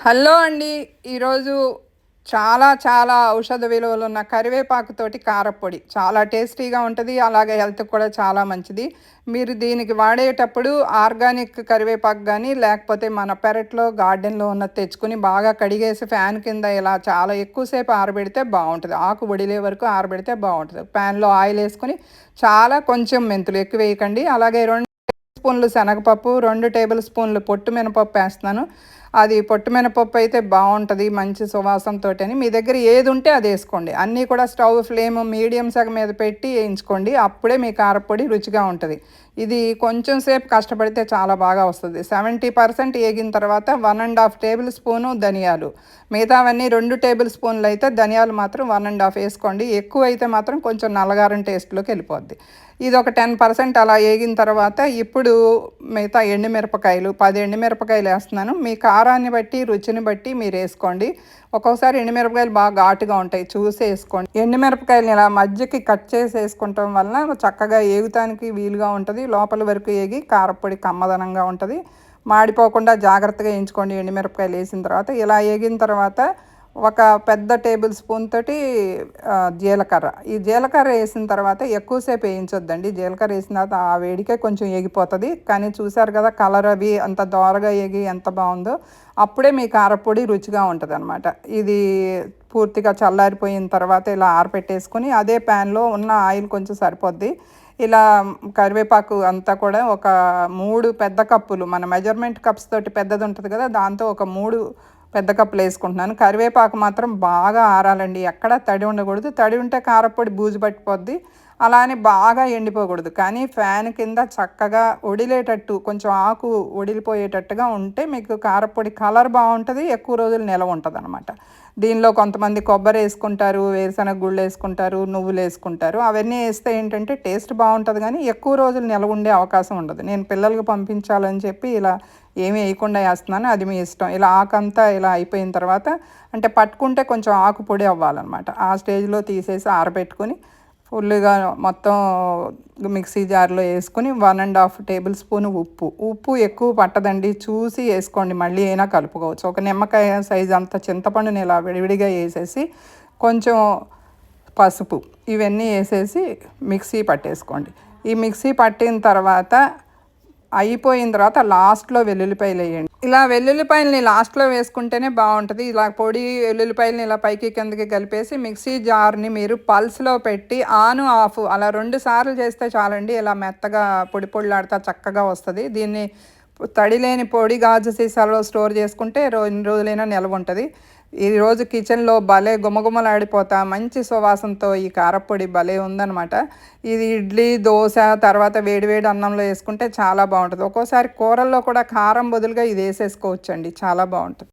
Hello అండి. ఈరోజు చాలా చాలా ఔషధ విలువలు ఉన్న కరివేపాకుతోటి కారపొడి. చాలా టేస్టీగా ఉంటుంది అలాగే హెల్త్కి కూడా చాలా మంచిది. మీరు దీనికి వాడేటప్పుడు ఆర్గానిక్ కరివేపాకు కానీ లేకపోతే మన పెరట్లో గార్డెన్లో ఉన్న తెచ్చుకుని బాగా కడిగేసి ఫ్యాన్ కింద ఇలా చాలా ఎక్కువసేపు ఆరబెడితే బాగుంటుంది. ఆకు వడిలే వరకు ఆరబెడితే బాగుంటుంది. ప్యాన్లో ఆయిల్ వేసుకొని చాలా కొంచెం మెంతులు ఎక్కువ వేయకండి. అలాగే రెండు స్పూన్లు శనగపప్పు రెండు టేబుల్ స్పూన్లు పొట్టు మినపప్పు వేస్తున్నాను. అది పొట్టు మినపప్పు అయితే బాగుంటుంది మంచి సువాసనతో అని. మీ దగ్గర ఏది ఉంటే అది వేసుకోండి. అన్నీ కూడా స్టవ్ ఫ్లేమ్ మీడియం సగం మీద పెట్టి వేయించుకోండి. అప్పుడే మీ కారపొడి రుచిగా ఉంటుంది. ఇది కొంచెం సేపు కష్టపడితే చాలా బాగా వస్తుంది. సెవెంటీ పర్సెంట్ వేగిన తర్వాత one and half tablespoon ధనియాలు. మిగతావన్నీ రెండు టేబుల్ స్పూన్లు అయితే ధనియాలు మాత్రం వన్ అండ్ హాఫ్ వేసుకోండి. ఎక్కువ అయితే మాత్రం కొంచెం నల్లగారం టేస్ట్లోకి వెళ్ళిపోద్ది. ఇది ఒక టెన్ పర్సెంట్ అలా వేగిన తర్వాత ఇప్పుడు మిగతా ఎండుమిరపకాయలు పది ఎండుమిరపకాయలు వేస్తున్నాను. మీ కారాన్ని బట్టి రుచిని బట్టి మీరు వేసుకోండి. ఒక్కొక్కసారి ఎండుమిరపకాయలు బాగా ఘాటుగా ఉంటాయి చూసి వేసుకోండి. ఎండుమిరపకాయలు ఇలా మధ్యకి కట్ చేసి వేసుకుంటాం వలన చక్కగా ఏగుతానికి వీలుగా ఉంటుంది. లోపల వరకు ఏగి కారపొడి కమ్మదనంగా ఉంటుంది. మాడిపోకుండా జాగ్రత్తగా వేయించుకోండి ఎండుమిరపకాయలు వేసిన తర్వాత. ఇలా వేగిన తర్వాత ఒక పెద్ద టేబుల్ స్పూన్ తోటి జీలకర్ర. ఈ జీలకర్ర వేసిన తర్వాత ఎక్కువసేపు వేయించొద్దండి. జీలకర్ర వేసిన తర్వాత ఆ వేడికే కొంచెం ఎగిపోతుంది. కానీ చూసారు కదా కలర్ అవి అంత దోరగా ఎగి ఎంత బాగుందో అప్పుడే మీ కారపొడి రుచిగా ఉంటుంది అనమాట ఇది పూర్తిగా చల్లారిపోయిన తర్వాత ఇలా ఆరపెట్టేసుకొని అదే ప్యాన్లో ఉన్న ఆయిల్ కొంచెం సరిపోద్ది. ఇలా కరివేపాకు అంతా కూడా ఒక మూడు పెద్ద కప్పులు మన మెజర్మెంట్ కప్స్ తోటి పెద్దది ఉంటుంది కదా దాంతో ఒక మూడు పెద్ద కప్పులు వేసుకుంటున్నాను. కరివేపాకు మాత్రం బాగా ఆరాలండి. ఎక్కడా తడి ఉండకూడదు. తడి ఉంటే కారపొడి బూజు పట్టిపోద్ది. అలానే బాగా ఎండిపోకూడదు. కానీ ఫ్యాన్ కింద చక్కగా ఒడిలేటట్టు కొంచెం ఆకు ఒడిలిపోయేటట్టుగా ఉంటే మీకు కారపొడి కలర్ బాగుంటుంది ఎక్కువ రోజులు నిలవ ఉంటుంది అనమాట దీనిలో కొంతమంది కొబ్బరి వేసుకుంటారు వేరుశనగ గుళ్ళు వేసుకుంటారు నువ్వులు వేసుకుంటారు. అవన్నీ వేస్తే ఏంటంటే టేస్ట్ బాగుంటుంది కానీ ఎక్కువ రోజులు నిలవ ఉండే అవకాశం ఉండదు. నేను పిల్లలకు పంపించాలని చెప్పి ఇలా ఏమీ వేయకుండా వేస్తున్నాను అది మీ ఇష్టం. ఇలా ఆకంతా ఇలా అయిపోయిన తర్వాత అంటే పట్టుకుంటే కొంచెం ఆకు పొడి అవ్వాలన్నమాట. ఆ స్టేజ్లో తీసేసి ఆరబెట్టుకొని ఫుల్గా మొత్తం మిక్సీ జార్లో వేసుకొని one and half tablespoon ఉప్పు. ఉప్పు ఎక్కువ పట్టదండి. చూసి వేసుకోండి. మళ్ళీ అయినా కలుపుకోవచ్చు. ఒక నిమ్మకాయ సైజు అంత చింతపండుని ఇలా విడివిడిగా వేసేసి కొంచెం పసుపు. ఇవన్నీ వేసేసి మిక్సీ పట్టేసుకోండి. ఈ మిక్సీ పట్టిన తర్వాత అయిపోయిన తర్వాత లాస్ట్లో వెల్లుల్లిపాయలు వేయండి. ఇలా వెల్లుల్లిపాయలని లాస్ట్లో వేసుకుంటేనే బాగుంటుంది. ఇలా పొడి వెల్లుల్లిపాయలని ఇలా పైకి కిందకి కలిపేసి మిక్సీ జార్ని మీరు పల్స్లో పెట్టి ఆన్ ఆఫ్ అలా రెండు సార్లు చేస్తే చాలండి. ఇలా మెత్తగా పొడి పొడిలాడుతా చక్కగా వస్తుంది. దీన్ని తడి లేని పొడి గాజు సీసాలో స్టోర్ చేసుకుంటే రెండు రోజులైనా నిల్వ ఉంటుంది ఈరోజు కిచెన్లో భలే గుమగుమలాడిపోతా మంచి సువాసనతో ఈ కారపొడి భలే ఉందనమాట ఇది ఇడ్లీ దోశ తర్వాత వేడివేడి అన్నంలో వేసుకుంటే చాలా బాగుంటుంది. ఒక్కోసారి కూరల్లో కూడా కారం బదులుగా ఇది వేసేసుకోవచ్చండి చాలా బాగుంటుంది.